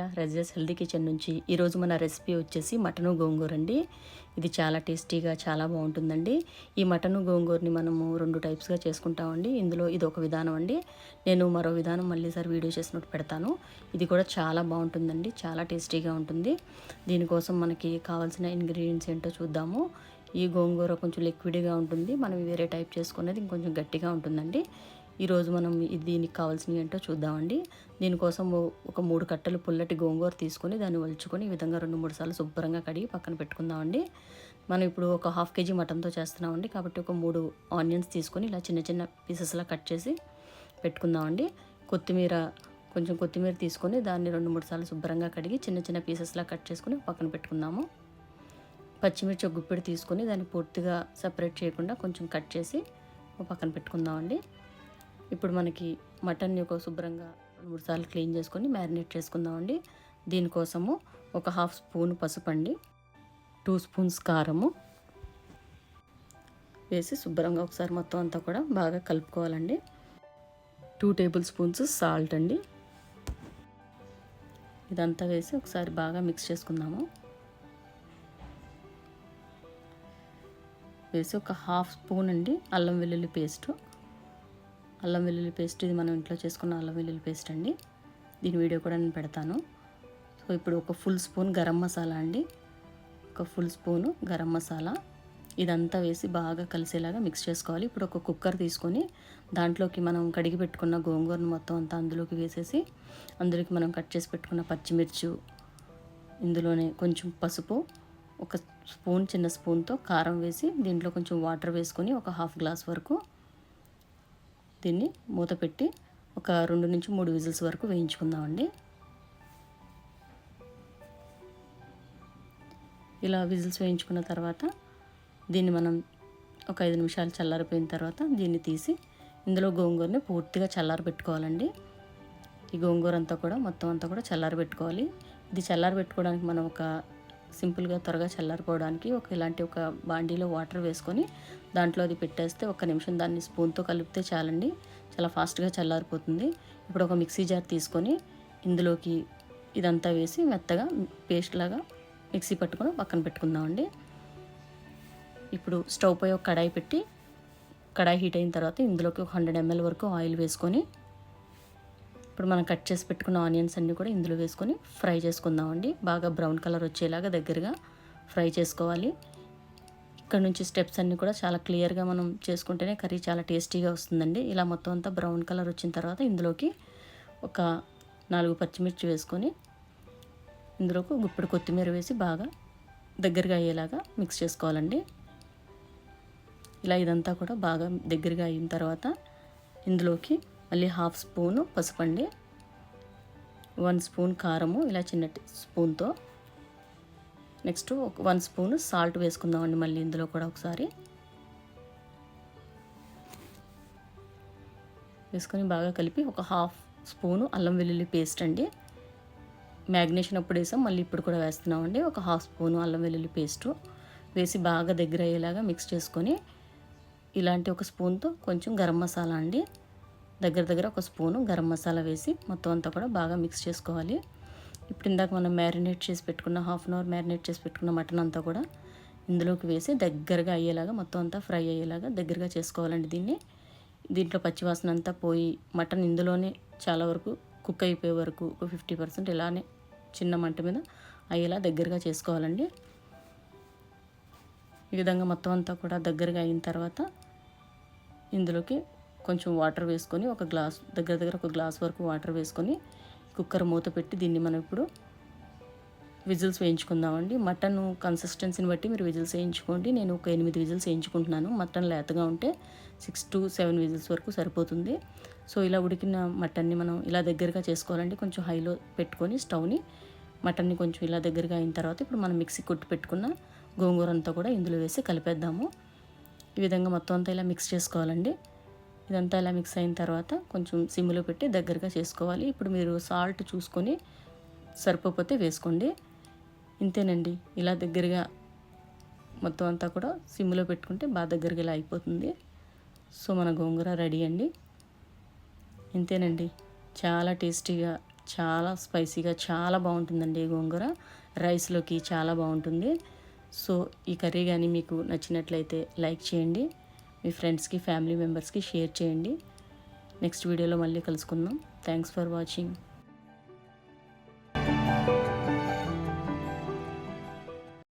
ప్రియ రెజెస్ healthy kitchen నుంచి ఈరోజు మన రెసిపీ వచ్చేసి మటను గోంగూర అండి. ఇది చాలా టేస్టీగా చాలా బాగుంటుందండి. ఈ మటను గోంగూరని మనము రెండు టైప్స్గా చేసుకుంటామండి. ఇందులో ఇది ఒక విధానం అండి. నేను మరో విధానం మళ్ళీసారి వీడియో చేసినట్టు పెడతాను. ఇది కూడా చాలా బాగుంటుందండి చాలా టేస్టీగా ఉంటుంది. దీనికోసం మనకి కావాల్సిన ఇంగ్రీడియంట్స్ ఏంటో చూద్దాము. ఈ గోంగూర కొంచెం లిక్విడ్గా ఉంటుంది. మనం వేరే టైప్ చేసుకునేది ఇంకొంచెం గట్టిగా ఉంటుందండి. ఈరోజు మనం దీనికి కావాల్సినవి ఏంటో చూద్దామండి. దీనికోసం ఒక మూడు కట్టలు పుల్లటి గోంగూర తీసుకొని దాన్ని వలుచుకొని ఈ విధంగా రెండు మూడు సార్లు శుభ్రంగా కడిగి పక్కన పెట్టుకుందామండి. మనం ఇప్పుడు ఒక హాఫ్ కేజీ మటన్తో చేస్తున్నామండి. కాబట్టి ఒక మూడు ఆనియన్స్ తీసుకొని ఇలా చిన్న చిన్న పీసెస్లా కట్ చేసి పెట్టుకుందామండి. కొత్తిమీర కొంచెం కొత్తిమీర తీసుకొని దాన్ని రెండు మూడు సార్లు శుభ్రంగా కడిగి చిన్న చిన్న పీసెస్లా కట్ చేసుకొని పక్కన పెట్టుకుందాము. పచ్చిమిర్చి ఒక గుప్పెడు తీసుకొని దాన్ని పూర్తిగా సపరేట్ చేయకుండా కొంచెం కట్ చేసి పక్కన పెట్టుకుందామండి. ఇప్పుడు మనకి మటన్ని ఒక శుభ్రంగా రెండు మూడు సార్లు క్లీన్ చేసుకొని మ్యారినేట్ చేసుకుందామండి. దీనికోసము ఒక హాఫ్ స్పూన్ పసుపు అండి టూ స్పూన్స్ కారము వేసి శుభ్రంగా ఒకసారి మొత్తం అంతా కూడా బాగా కలుపుకోవాలండి. టూ టేబుల్ స్పూన్స్ సాల్ట్ అండి. ఇదంతా వేసి ఒకసారి బాగా మిక్స్ చేసుకుందాము. వేసి ఒక హాఫ్ స్పూన్ అండి అల్లం వెల్లుల్లి పేస్టు. అల్లం వెల్లుల్లి పేస్ట్ ఇది మనం ఇంట్లో చేసుకున్న అల్లం వెల్లుల్లి పేస్ట్ అండి. దీని వీడియో కూడా నేను పెడతాను. సో ఇప్పుడు ఒక ఫుల్ స్పూన్ గరం మసాలా అండి. ఒక ఫుల్ స్పూను గరం మసాలా. ఇదంతా వేసి బాగా కలిసేలాగా మిక్స్ చేసుకోవాలి. ఇప్పుడు ఒక కుక్కర్ తీసుకొని దాంట్లోకి మనం కడిగి పెట్టుకున్న గోంగూరను మొత్తం అంతా అందులోకి వేసేసి అందులోకి మనం కట్ చేసి పెట్టుకున్న పచ్చిమిర్చి ఇందులోనే కొంచెం పసుపు ఒక స్పూన్ చిన్న స్పూన్తో కారం వేసి దీంట్లో కొంచెం వాటర్ వేసుకొని ఒక హాఫ్ గ్లాస్ వరకు దీన్ని మూత పెట్టి ఒక రెండు నుంచి మూడు విజిల్స్ వరకు వేయించుకుందామండి. ఇలా విజిల్స్ వేయించుకున్న తర్వాత దీన్ని మనం ఒక ఐదు నిమిషాలు చల్లారిపోయిన తర్వాత దీన్ని తీసి ఇందులో గోంగూరని పూర్తిగా చల్లారి పెట్టుకోవాలండి ఈ గోంగూర అంతా కూడా మొత్తం అంతా కూడా చల్లారి పెట్టుకోవాలి ఇది చల్లారి పెట్టుకోవడానికి మనం ఒక సింపుల్గా త్వరగా చల్లారిపోవడానికి ఒక ఇలాంటి ఒక బాండీలో వాటర్ వేసుకొని దాంట్లో అది పెట్టేస్తే ఒక నిమిషం దాన్ని స్పూన్తో కలిపితే చాలండి. చాలా ఫాస్ట్గా చల్లారిపోతుంది. ఇప్పుడు ఒక మిక్సీ జార్ తీసుకొని ఇందులోకి ఇదంతా వేసి మెత్తగా పేస్ట్ లాగా మిక్సీ పట్టుకొని పక్కన పెట్టుకుందామండి. ఇప్పుడు స్టవ్ పై ఒక కడాయి పెట్టి కడాయి హీట్ అయిన తర్వాత ఇందులోకి ఒక హండ్రెడ్ ఎంఎల్ వరకు ఆయిల్ వేసుకొని ఇప్పుడు మనం కట్ చేసి పెట్టుకున్న ఆనియన్స్ అన్నీ కూడా ఇందులో వేసుకొని ఫ్రై చేసుకుందామండి. బాగా బ్రౌన్ కలర్ వచ్చేలాగా దగ్గరగా ఫ్రై చేసుకోవాలి. ఇక్కడ నుంచి స్టెప్స్ అన్నీ కూడా చాలా క్లియర్గా మనం చేసుకుంటేనే కర్రీ చాలా టేస్టీగా వస్తుందండి. ఇలా మొత్తం అంతా బ్రౌన్ కలర్ వచ్చిన తర్వాత ఇందులోకి ఒక నాలుగు పచ్చిమిర్చి వేసుకొని ఇందులోకి గుప్పుడు కొత్తిమీర వేసి బాగా దగ్గరగా అయ్యేలాగా మిక్స్ చేసుకోవాలండి. ఇలా ఇదంతా కూడా బాగా దగ్గరగా అయిన తర్వాత ఇందులోకి మళ్ళీ హాఫ్ స్పూను పసుపు అండి వన్ స్పూన్ కారము ఇలా చిన్న స్పూన్తో. నెక్స్ట్ ఒక వన్ స్పూన్ సాల్ట్ వేసుకుందామండి మళ్ళీ ఇందులో కూడా ఒకసారి. వేసుకొని బాగా కలిపి ఒక హాఫ్ స్పూను అల్లం వెల్లుల్లి పేస్ట్ అండి. మ్యాగ్నేషన్ అప్పుడు వేసాం మళ్ళీ ఇప్పుడు కూడా వేస్తున్నామండి. ఒక హాఫ్ స్పూను అల్లం వెల్లుల్లి పేస్టు వేసి బాగా దగ్గర అయ్యేలాగా మిక్స్ చేసుకొని ఇలాంటి ఒక స్పూన్తో కొంచెం గరం మసాలా అండి. దగ్గర దగ్గర ఒక స్పూను గరం మసాలా వేసి మొత్తం అంతా కూడా బాగా మిక్స్ చేసుకోవాలి. ఇప్పుడు ఇందాక మనం మ్యారినేట్ చేసి పెట్టుకున్న హాఫ్ అన్ అవర్ మ్యారినేట్ చేసి పెట్టుకున్న మటన్ అంతా కూడా ఇందులోకి వేసి దగ్గరగా అయ్యేలాగా మొత్తం అంతా ఫ్రై అయ్యేలాగా దగ్గరగా చేసుకోవాలండి దీన్ని. దీంట్లో పచ్చివాసన అంతా పోయి మటన్ ఇందులోనే చాలా వరకు కుక్ అయిపోయే వరకు ఒక ఫిఫ్టీ పర్సెంట్ ఇలానే చిన్న మంట మీద అయ్యేలా దగ్గరగా చేసుకోవాలండి. ఈ విధంగా మొత్తం అంతా కూడా దగ్గరగా అయిన తర్వాత ఇందులోకి కొంచెం వాటర్ వేసుకొని ఒక గ్లాస్ దగ్గర దగ్గర ఒక గ్లాస్ వరకు వాటర్ వేసుకొని కుక్కర్ మూత పెట్టి దీన్ని మనం ఇప్పుడు విజిల్స్ వేయించుకుందామండి. మటన్ కన్సిస్టెన్సీని బట్టి మీరు విజిల్స్ వేయించుకోండి. నేను ఒక ఎనిమిది విజిల్స్ వేయించుకుంటున్నాను. మటన్ లేతగా ఉంటే సిక్స్ టు సెవెన్ విజిల్స్ వరకు సరిపోతుంది. సో ఇలా ఉడికిన మటన్ని మనం ఇలా దగ్గరగా చేసుకోవాలండి. కొంచెం హైలో పెట్టుకొని స్టవ్ని మటన్ని కొంచెం ఇలా దగ్గరగా అయిన తర్వాత ఇప్పుడు మనం మిక్సీ కొట్టి పెట్టుకున్న గోంగూర అంతా కూడా ఇందులో వేసి కలిపేద్దాము. ఈ విధంగా మొత్తం అంతా ఇలా మిక్స్ చేసుకోవాలండి. ఇదంతా ఇలా మిక్స్ అయిన తర్వాత కొంచెం సిమ్లో పెట్టి దగ్గరగా చేసుకోవాలి. ఇప్పుడు మీరు సాల్ట్ చూసుకొని సరిపోతే వేసుకోండి. ఇంతేనండి. ఇలా దగ్గరగా మొత్తం అంతా కూడా సిమ్లో పెట్టుకుంటే బాగా దగ్గరగా ఇలా అయిపోతుంది. సో మన గోంగూర రెడీ అండి. ఇంతేనండి. చాలా టేస్టీగా చాలా స్పైసీగా చాలా బాగుంటుందండి ఈ గోంగూర. రైస్లోకి చాలా బాగుంటుంది. సో ఈ కర్రీ కానీ మీకు నచ్చినట్లయితే లైక్ చేయండి. మీ ఫ్రెండ్స్కి ఫ్యామిలీ మెంబర్స్కి షేర్ చేయండి. నెక్స్ట్ వీడియోలో మళ్ళీ కలుసుకుందాం. Thanks for watching.